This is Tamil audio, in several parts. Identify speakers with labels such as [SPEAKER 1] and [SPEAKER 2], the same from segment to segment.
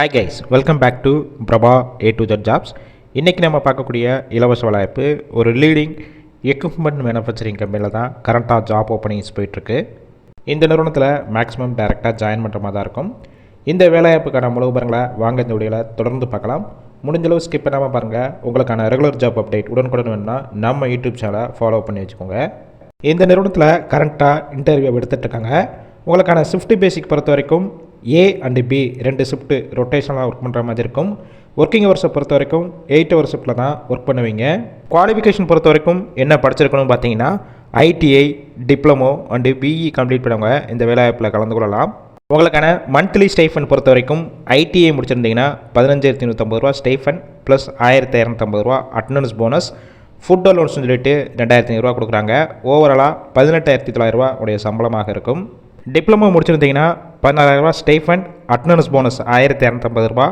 [SPEAKER 1] Hi guys welcome back to Prabha A to Z jobs இன்றைக்கி நம்ம பார்க்கக்கூடிய இலவச வாய்ப்பு ஒரு லீடிங் எக்யூப்மெண்ட் மேனுஃபேக்சரிங் கம்பெனியில் தான் கரண்ட்டாக ஜாப் ஓப்பனிங்ஸ் போயிட்டுருக்கு. இந்த நிறுவனத்தில் மேக்ஸிமம் டேரெக்டாக ஜாயின் பண்ணுற மாதிரி தான் இருக்கும். இந்த வேலைவாய்ப்புக்கான முழுபரங்களை வாங்க இந்த வீடியோவில் தொடர்ந்து பார்க்கலாம். முடிஞ்சளவு ஸ்கிப் பண்ணாமல் பாருங்கள் உங்களுக்கான ரெகுலர் ஜாப் அப்டேட் உடனுக்குடன் வேணும்னா நம்ம யூடியூப் சேனலை ஃபாலோ பண்ணி வச்சுக்கோங்க. இந்த நிறுவனத்தில் கரண்ட்டாக இன்டர்வியூ எடுத்துகிட்ருக்காங்க உங்களுக்கான ஷிஃப்ட் பேசிக் பொறுத்த வரைக்கும் ஏ அண்டு பி ரெண்டு ஷிஃப்ட்டு ரொட்டேஷனலாக ஒர்க் பண்ணுற மாதிரி இருக்கும். ஒர்க்கிங் ஹவர்ஸை பொறுத்த வரைக்கும் எயிட் ஹவர் ஷிஃப்ட்டில் தான் ஒர்க் பண்ணுவீங்க. குவாலிஃபிகேஷன் பொறுத்த வரைக்கும் என்ன படிச்சிருக்கணும்னு பார்த்தீங்கன்னா ITI diploma and BE complete பண்ணவங்க இந்த வேலைவாய்ப்பில் கலந்து கொள்ளலாம். உங்களுக்கான மந்த்லி ஸ்டைஃபன் பொறுத்த வரைக்கும் ஐடிஐ முடிச்சிருந்தீங்கன்னா பதினஞ்சாயிரத்தி நூற்றம்பது ரூபா ஸ்டைஃபன் ப்ளஸ் ஆயிரத்தி இரநூத்தம்பது ரூபா அட்டண்டன்ஸ் போனஸ் ஃபுட் அலோன்ஸ்னு சொல்லிட்டு ரெண்டாயிரத்தி ஐநூறுரூவா கொடுக்குறாங்க. ஓவராலாக பதினெட்டாயிரத்தி தொள்ளாயிரரூவா உடைய சம்பளமாக இருக்கும். டிப்ளமோ முடிச்சிருந்தீங்கன்னா பதினாறாயிரரூபா ஸ்டைஃபண்ட் அட்னன்ஸ் போனஸ் ஆயிரத்தி இரநூத்தம்பது ரூபா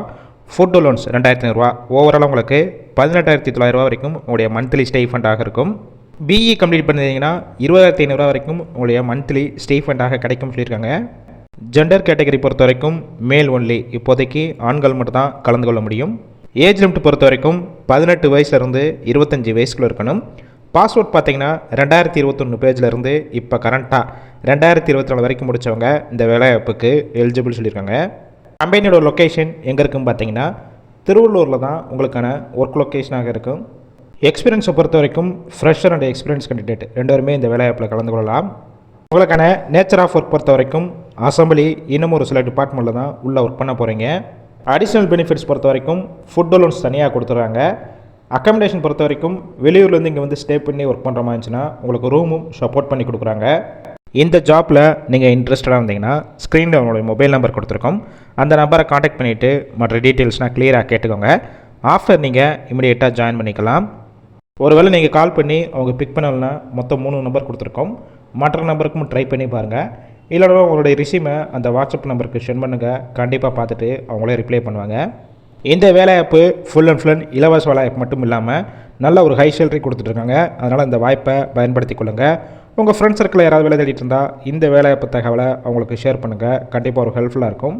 [SPEAKER 1] ஃபுட் லோன்ஸ் ரெண்டாயிரத்தி ஐநூறுரூவா ஓவரால் உங்களுக்கு பதினெட்டாயிரத்தி தொள்ளாயிரரூவா வரைக்கும் உங்களுடைய மந்த்லி ஸ்டைஃபண்டாக இருக்கும். பிஇ கம்ப்ளீட் பண்ணியிருந்தீங்கன்னா இருபதாயிரத்தி ஐநூறுரூவா வரைக்கும் உங்களுடைய மந்த்லி ஸ்டைஃபண்டாக கிடைக்கும் சொல்லியிருக்காங்க. ஜெண்டர் கேட்டகரி பொறுத்த வரைக்கும் மேல் ஒன்லி இப்போதைக்கு ஆண்கள் மட்டும் தான் கலந்து கொள்ள முடியும். ஏஜ் லிமிட் பொறுத்த வரைக்கும் பதினெட்டு வயசுலேருந்து இருபத்தஞ்சி வயசுக்குள்ளே இருக்கணும். பாஸ்வேர்ட் பார்த்தீங்கன்னா ரெண்டாயிரத்தி இருபத்தொன்று பேஜ்லேருந்து இப்போ கரண்ட்டாக ரெண்டாயிரத்தி இருபத்தி நாலு வரைக்கும் முடித்தவங்க இந்த வேலைவாய்ப்புக்கு எலிஜிபிள் சொல்லியிருக்காங்க. கம்பெனியோட லொக்கேஷன் எங்கே இருக்குன்னு பார்த்தீங்கன்னா திருவள்ளூரில் தான் உங்களுக்கான ஒர்க் லொக்கேஷனாக இருக்கும். எக்ஸ்பீரியன்ஸை பொறுத்த வரைக்கும் ஃப்ரெஷர் அண்ட் எக்ஸ்பீரியன்ஸ் கேண்டிடேட் ரெண்டு பேருமே இந்த வேலைவாய்ப்பில் கலந்து கொள்ளலாம். உங்களுக்கான நேச்சர் ஆஃப் ஒர்க் பொறுத்த வரைக்கும் அசம்பிளி இன்னும் ஒரு சில டிபார்ட்மெண்ட்டில் தான் உள்ளே ஒர்க் பண்ண போகிறீங்க அடிஷ்னல் பெனிஃபிட்ஸ் பொறுத்த வரைக்கும் ஃபுட் அலோன்ஸ் தனியாக கொடுத்துட்றாங்க. அக்காமடேஷன் பொறுத்த வரைக்கும் வெளியூர்லேருந்து இங்கே வந்து ஸ்டே பண்ணி ஒர்க் பண்ணுற மாதிரி இருந்துச்சுன்னா உங்களுக்கு ரூமும் சப்போர்ட் பண்ணி கொடுக்குறாங்க. இந்த ஜாப்பில் நீங்கள் இன்ட்ரெஸ்டடாக இருந்தீங்கன்னா ஸ்க்ரீனில் உங்களுடைய மொபைல் நம்பர் கொடுத்துருக்கோம். அந்த நம்பரை காண்டாக்ட் பண்ணிவிட்டு மற்ற டீட்டெயில்ஸ்னால் கிளியராக கேட்டுக்கோங்க. ஆஃப்டர் நீங்கள் இமீடியட்டாக ஜாயின் பண்ணிக்கலாம். ஒருவேளை நீங்கள் கால் பண்ணி அவங்க பிக் பண்ணலைன்னா மொத்தம் மூணு நம்பர் கொடுத்துருக்கோம். மற்ற நம்பருக்கும் ட்ரை பண்ணி பாருங்கள் இல்லைனா உங்களுடைய ரிசீமை அந்த வாட்ஸ்அப் நம்பருக்கு சென்ட் பண்ணுங்கள் கண்டிப்பாக பார்த்துட்டு அவங்களே ரிப்ளை பண்ணுவாங்க. இந்த வேலைவாய்ப்பு ஃபுல் அண்ட் ஃபுல் இலவச வேலைவாய்ப்பு மட்டும் இல்லாமல் நல்ல ஒரு ஹை சேலரி கொடுத்துட்ருக்காங்க. அதனால் இந்த வாய்ப்பை பயன்படுத்தி கொள்ளுங்கள் உங்கள் ஃப்ரெண்ட்ஸ் சர்க்கிளில் யாராவது வேலை தேடிட்டு இருந்தால் இந்த வேலைவாய்ப்பு தகவலை அவங்களுக்கு ஷேர் பண்ணுங்கள் கண்டிப்பாக ஒரு ஹெல்ப்ஃபுல்லாக இருக்கும்.